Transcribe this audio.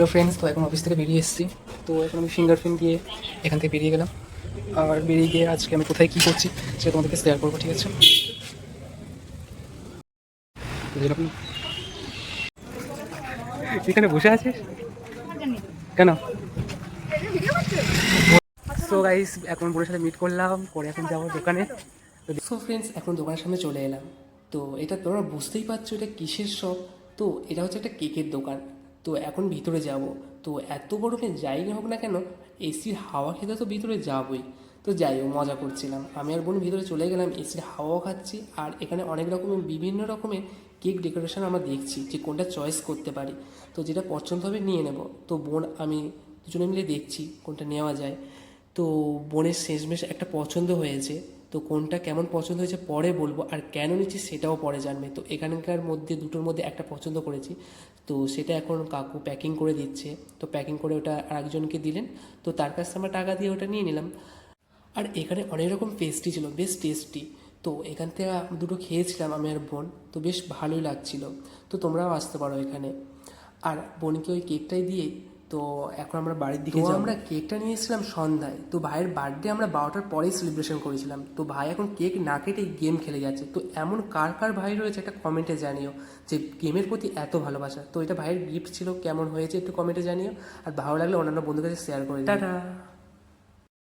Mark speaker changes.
Speaker 1: Hello friends তো এখন office থেকে বেরিয়ে এসেছি। তো এখন আমি ফিঙ্গারপ্রিন্ট দিয়ে এখান থেকে বেরিয়ে গেলাম। আর বেরিয়ে গিয়ে আজকে আমি কোথায় কী করছি সেটা তোমাদেরকে শেয়ার করব, ঠিক আছে? এখানে বসে আছিস? কেন? সো গাইস এখন বোনের সাথে মিট করলাম, পরে এখন যাব দোকানে। সো ফ্রেন্ডস এখন দোকানের সামনে চলে এলাম। তো এটা তোমরা বুঝতেই পারছ এটা কিসের শপ তো এটা হচ্ছে একটা কেকের দোকান। তো এখন ভিতরে যাব। তো এত গরমে যাই হোক না কেন এসির হাওয়া খেতে তো ভিতরে যাবই। তো যাই হোক, মজা করছিলাম। আমি আর বোন ভিতরে চলে গেলাম এসির হাওয়াও খাচ্ছি আর এখানে অনেক রকমের, বিভিন্ন রকমের কেক ডেকোরেশন আমরা দেখছি যে কোনটা চয়েস করতে পারি। তো যেটা পছন্দ হবে নিয়ে নেব। তো বোন, আমি দুজনে মিলে দেখছি কোনটা নেওয়া যায়। তো বোনের শেষমেশ একটা পছন্দ হয়েছে। তো কোনটা কেমন পছন্দ হয়েছে পরে বলব, আর কেন নিচ্ছি সেটাও পরে জানবে। তো এখানকার মধ্যে, দুটোর মধ্যে একটা পছন্দ করেছি। তো সেটা এখন কাকু প্যাকিং করে দিচ্ছে। তো প্যাকিং করে ওটা আরেকজনকে দিলেন। তো তার কাছ আমরা টাকা দিয়ে ওটা নিয়ে নিলাম। আর এখানে অনেক রকম পেস্ট্রি ছিল, বেশ টেস্টি তো এখান থেকে দুটো খেয়েছিলাম আমি আর বোন। তো বেশ ভালোই লাগছিল। তো তোমরাও আসতে পারো এখানে। আর বোনকে ওই কেকটাই দিয়ে তো এখন আমরা বাড়ির দিকে আমরা কেকটা নিয়ে এসেছিলাম সন্ধ্যায়। তো ভাইয়ের বার্থডে আমরা বারোটার পরেই সেলিব্রেশন করেছিলাম। তো ভাই এখন কেক না কেটে গেম খেলে যাচ্ছে। তো এমন কার কার ভাই রয়েছে একটা কমেন্টে জানিও যে গেমের প্রতি এত ভালোবাসা। তো এটা ভাইয়ের গিফট ছিল কেমন হয়েছে একটু কমেন্টে জানিও। আর ভালো লাগলে অন্যান্য বন্ধুর কাছে শেয়ার করে টাটা।